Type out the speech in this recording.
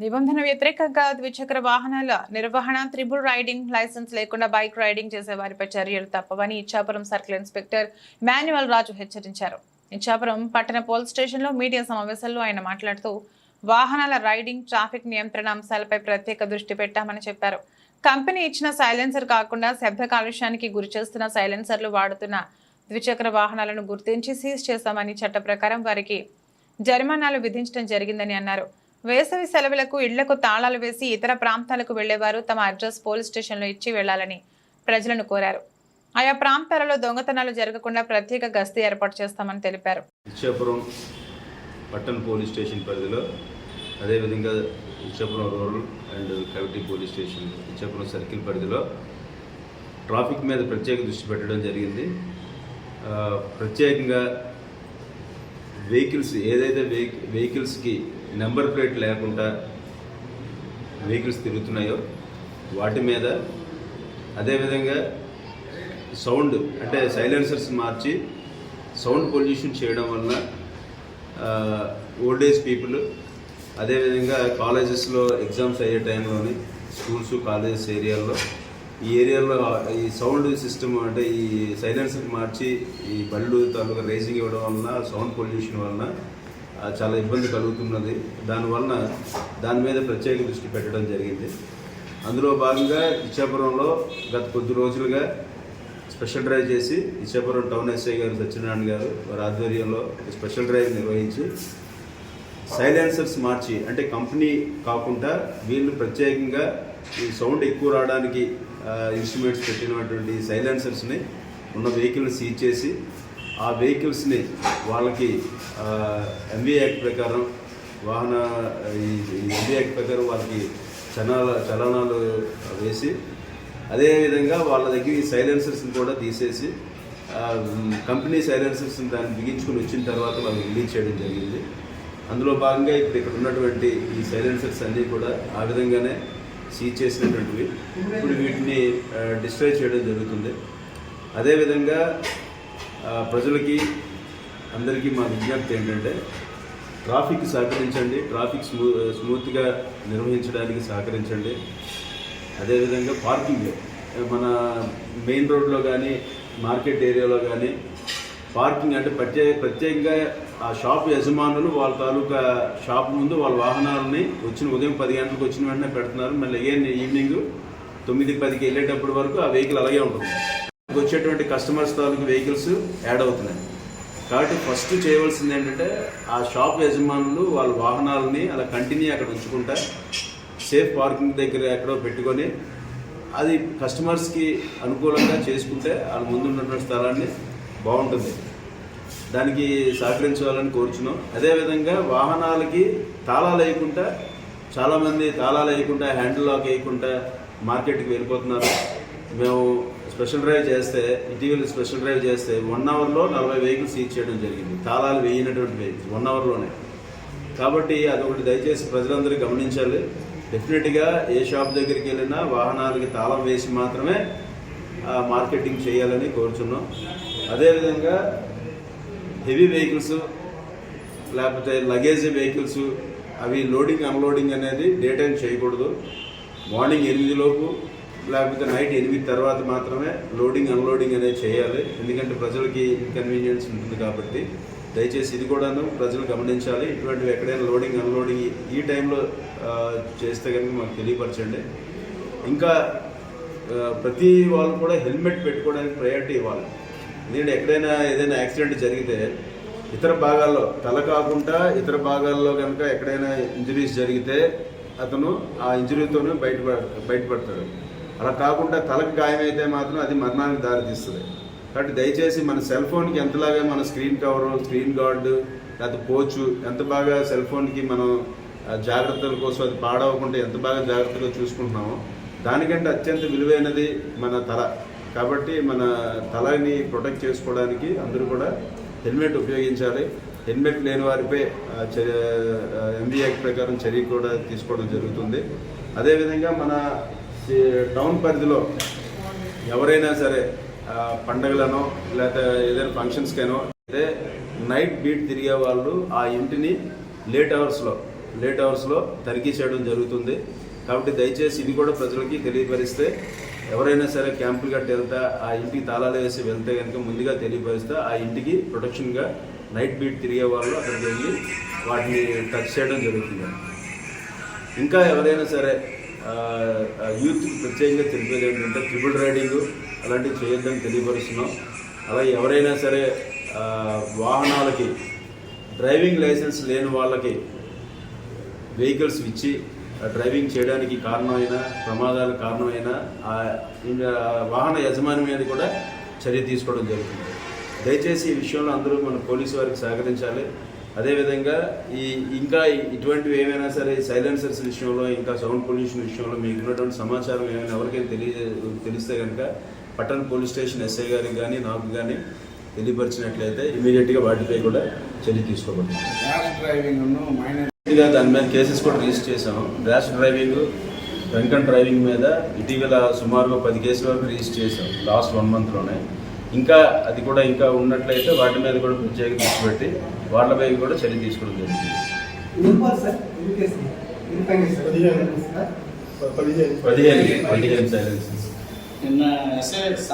నిబంధన వ్యతిరేకంగా ద్విచక్ర వాహనాల నిర్వహణ త్రిబుల్ రైడింగ్ లైసెన్స్ లేకుండా బైక్ రైడింగ్ చేసే వారిపై చర్యలు తప్పవని Ichchapuram circle inspector Manuel Raju హెచ్చరించారు. ఇచ్చాపురం పట్టణ పోలీస్ స్టేషన్లో మీడియా సమావేశంలో ఆయన మాట్లాడుతూ వాహనాల రైడింగ్ ట్రాఫిక్ నియంత్రణ అంశాలపై ప్రత్యేక దృష్టి పెట్టామని చెప్పారు. కంపెనీ ఇచ్చిన సైలెన్సర్ కాకుండా శబ్ద కాలుష్యానికి గురి చేస్తున్న సైలెన్సర్లు వాడుతున్న ద్విచక్ర వాహనాలను గుర్తించి సీజ్ చేశామని చట్ట ప్రకారం వారికి జరిమానాలు విధించడం జరిగిందని అన్నారు. వేసవి సెలవులకు ఇళ్ళకు తాళాలు వేసి ఇతర ప్రాంతాలకు వెళ్ళేవారు తమ అడ్రస్ పోలీస్ స్టేషన్లో ఇచ్చి వెళ్ళాలని ప్రజలను కోరారు. ఆయా ప్రాంతాలలో దొంగతనాలు జరగకుండా ప్రత్యేక గస్తీ ఏర్పాటు చేస్తామని తెలిపారు. ఇచ్చాపురం పట్టణ పోలీస్ స్టేషన్ పరిధిలో అదేవిధంగా Ichchapuram rural and Kaviti police station Ichchapuram circle పరిధిలో ట్రాఫిక్ మీద ప్రత్యేక దృష్టి పెట్టడం జరిగింది. ప్రత్యేకంగా వెహికల్స్ ఏదైతే వెహి వెహికల్స్కి నెంబర్ ప్లేట్ లేకుండా వెహికల్స్ తిరుగుతున్నాయో వాటి మీద అదేవిధంగా సౌండ్ అంటే సైలెన్సర్స్ మార్చి సౌండ్ పొల్యూషన్ చేయడం వలన ఓల్డ్ ఏజ్ పీపుల్ అదేవిధంగా కాలేజెస్లో ఎగ్జామ్స్ అయ్యే టైంలోని స్కూల్స్ కాలేజెస్ ఏరియాల్లో ఈ ఏరియాలో ఈ సౌండ్ సిస్టమ్ అంటే ఈ సైలెన్సర్ మార్చి ఈ బళ్ళు తాలూకా రేసింగ్ ఇవ్వడం వలన సౌండ్ పొల్యూషన్ వలన చాలా ఇబ్బంది కలుగుతున్నది. దానివలన దాని మీద ప్రత్యేక దృష్టి పెట్టడం జరిగింది. అందులో భాగంగా ఇచ్చాపురంలో గత కొద్ది రోజులుగా స్పెషల్ డ్రైవ్ చేసి ఇచ్చాపురం టౌన్ ఎస్ఐ గారు సత్యనారాయణ గారు వారి ఆధ్వర్యంలో స్పెషల్ డ్రైవ్ నిర్వహించి సైలెన్సర్స్ మార్చి అంటే కంపెనీ కాకుండా వీళ్ళు ప్రత్యేకంగా ఈ సౌండ్ ఎక్కువ రావడానికి ఇన్స్ట్రుమెంట్స్ పెట్టినటువంటి సైలెన్సర్స్ని ఉన్న వెహికల్ని సీజ్ చేసి ఆ వెహికల్స్ని వాళ్ళకి ఎంబీ యాక్ట్ ప్రకారం వాహన ఈ యాక్ట్ ప్రకారం వాళ్ళకి చలాల చలానాలు వేసి అదేవిధంగా వాళ్ళ దగ్గర ఈ సైలెన్సర్స్ని కూడా తీసేసి కంపెనీ సైలెన్సర్స్ని దాన్ని బిగించుకుని వచ్చిన తర్వాత వాళ్ళకి రిలీజ్ చేయడం జరిగింది. అందులో భాగంగా ఇప్పుడు ఇక్కడ ఉన్నటువంటి ఈ సైలెన్సర్స్ అన్నీ కూడా ఆ విధంగానే సీజ్ చేసినటువంటివి. ఇప్పుడు వీటిని డిస్ట్రాయ్ చేయడం జరుగుతుంది. అదేవిధంగా ప్రజలకి అందరికీ మా విజ్ఞప్తి ఏంటంటే ట్రాఫిక్ సహకరించండి ట్రాఫిక్ స్మూ స్మూత్గా నిర్వహించడానికి సహకరించండి. అదేవిధంగా పార్కింగ్ మన మెయిన్ రోడ్లో కానీ మార్కెట్ ఏరియాలో కానీ పార్కింగ్ అంటే ప్రత్యేక ప్రత్యేకంగా ఆ షాప్ యజమానులు వాళ్ళ తాలూకా షాప్ ముందు వాళ్ళ వాహనాలని వచ్చిన ఉదయం పది గంటలకు వచ్చిన వెంటనే పెడుతున్నారు. మళ్ళీ అగైన్ ఈవినింగ్ తొమ్మిది పదికి వెళ్ళేటప్పటి వరకు ఆ వెహికల్ అలాగే ఉంటుంది. వచ్చేటువంటి కస్టమర్స్ తాలూకు వెహికల్స్ యాడ్ అవుతున్నాయి. కాబట్టి ఫస్ట్ చేయవలసింది ఏంటంటే ఆ షాప్ యజమానులు వాళ్ళ వాహనాలని అలా కంటిన్యూ అక్కడ ఉంచుకుంటా సేఫ్ పార్కింగ్ దగ్గర ఎక్కడో పెట్టుకొని అది కస్టమర్స్కి అనుకూలంగా చేసుకుంటే వాళ్ళ ముందున్నటువంటి స్థలాన్ని బాగుంటుంది. దానికి సహకరించాలని కోరుచున్నాం. అదేవిధంగా వాహనాలకి తాళాలు వేయకుండా చాలామంది తాళాలు వేయకుండా హ్యాండిల్ లాక్ వేయకుండా మార్కెట్కి వెళ్ళిపోతున్నారు. మేము స్పెషల్ డ్రైవ్ చేస్తే ఇటీవల స్పెషల్ డ్రైవ్ చేస్తే వన్ అవర్లో నలభై వెహికల్స్ సీజ్ చేయడం జరిగింది. తాళాలు వేయినటువంటి వెహికల్స్ వన్ అవర్లోనే కాబట్టి అదొకటి దయచేసి ప్రజలందరూ గమనించాలి. డెఫినెట్గా ఏ షాప్ దగ్గరికి వెళ్ళినా వాహనాలకి తాళం వేసి మాత్రమే ఆ, మార్కెటింగ్ చేయాలని కోరుచున్నాం. అదేవిధంగా హెవీ వెహికల్స్ లేకపోతే లగేజ్ వెహికల్స్ అవి లోడింగ్ అన్లోడింగ్ అనేది డే టైం చేయకూడదు. మార్నింగ్ ఎనిమిది లోపు లేకపోతే నైట్ ఎనిమిది తర్వాత మాత్రమే లోడింగ్ అన్లోడింగ్ అనేది చేయాలి. ఎందుకంటే ప్రజలకి ఇన్కన్వీనియన్స్ ఉంటుంది కాబట్టి. దయచేసి ఇది కూడాను ప్రజలు గమనించాలి. ఇటువంటివి ఎక్కడైనా లోడింగ్ అన్లోడింగ్ ఈ టైంలో చేస్తే కనుక మాకు తెలియపరచండి. ఇంకా ప్రతి వాళ్ళు కూడా హెల్మెట్ పెట్టుకోవడానికి ప్రయారిటీ ఇవ్వాలి. ఎందుకంటే ఎక్కడైనా ఏదైనా యాక్సిడెంట్ జరిగితే ఇతర భాగాల్లో తల కాకుండా ఇతర భాగాల్లో కనుక ఎక్కడైనా ఇంజరీస్ జరిగితే అతను ఆ ఇంజరీతోనే బయట బయటపడతాడు. అలా కాకుండా తలకు గాయమైతే మాత్రం అది మరణానికి దారితీస్తుంది. కాబట్టి దయచేసి మన సెల్ ఫోన్కి ఎంతలాగా మన స్క్రీన్ కవర్ స్క్రీన్ గార్డు లేకపోతే పోచు ఎంత బాగా సెల్ ఫోన్కి మనం జాగ్రత్తల కోసం అది పాడవకుండా ఎంత బాగా జాగ్రత్తగా చూసుకుంటున్నామో దానికంటే అత్యంత విలువైనది మన తల. కాబట్టి మన తలని ప్రొటెక్ట్ చేసుకోవడానికి అందరూ కూడా హెల్మెట్ ఉపయోగించాలి. హెల్మెట్ లేని వారిపై ఎంబీ యాక్ట్ ప్రకారం చర్య కూడా తీసుకోవడం జరుగుతుంది. అదేవిధంగా మన టౌన్ పరిధిలో ఎవరైనా సరే పండగలనో లేకపోతే ఏదైనా ఫంక్షన్స్కైనో అయితే నైట్ బీట్ తిరిగే వాళ్ళు ఆ ఇంటిని లేట్ అవర్స్లో లేట్ అవర్స్లో తనిఖీ చేయడం జరుగుతుంది. కాబట్టి దయచేసి ఇది కూడా ప్రజలకి తెలియపరిస్తే ఎవరైనా సరే క్యాంపులు గట్టి వెళ్తా ఆ ఇంటికి తాళాలు వేసి వెళ్తే కనుక ముందుగా తెలియపరిస్తే ఆ ఇంటికి ప్రొటెక్షన్గా నైట్ బీట్ తిరిగే వాళ్ళు అక్కడికి వెళ్ళి వాటిని టచ్ చేయడం జరుగుతుంది. ఇంకా ఎవరైనా సరే యూత్ ప్రత్యేకంగా తెలిపేది ఏంటంటే ట్రిపుల్ రైడింగ్ అలాంటివి చేయొద్దని తెలియపరుస్తున్నాం. అలాగే ఎవరైనా సరే వాహనాలకి డ్రైవింగ్ లైసెన్స్ లేని వాళ్ళకి వెహికల్స్ ఇచ్చి డ్రైవింగ్ చేయడానికి కారణమైన ప్రమాదాలకు కారణమైన వాహన యజమాని మీద కూడా చర్య తీసుకోవడం జరుగుతుంది. దయచేసి ఈ విషయంలో అందరూ మన పోలీసు వారికి సహకరించాలి. అదేవిధంగా ఈ ఇంకా ఇటువంటివి ఏమైనా సరే సైలెన్సర్స్ విషయంలో ఇంకా సౌండ్ పొల్యూషన్ విషయంలో మీకు ఉన్నటువంటి సమాచారం ఏమైనా ఎవరికైనా తెలియ తెలిస్తే కనుక పట్టణ పోలీస్ స్టేషన్ ఎస్ఐ గారికి కానీ నాకు కానీ తెలియపరిచినట్లయితే ఇమీడియట్గా వాటిపై కూడా చర్య తీసుకోబడుతుంది. దాని మీద కేసెస్ కూడా రిజిస్టర్ చేసాం ర్యాష్ డ్రైవింగ్ డ్రంక్ డ్రైవింగ్ మీద ఇటీవల సుమారుగా పది కేసుల వరకు రిజిస్టర్ చేసాం లాస్ట్ వన్ మంత్లోనే ఇంకా అది కూడా ఇంకా ఉన్నట్లయితే వాటి మీద కూడా ప్రత్యేక దృష్టి పెట్టి వాళ్ళపై కూడా చర్య తీసుకోవడం సార్ పదిహేను. పదిహేను. సైలెన్సెస్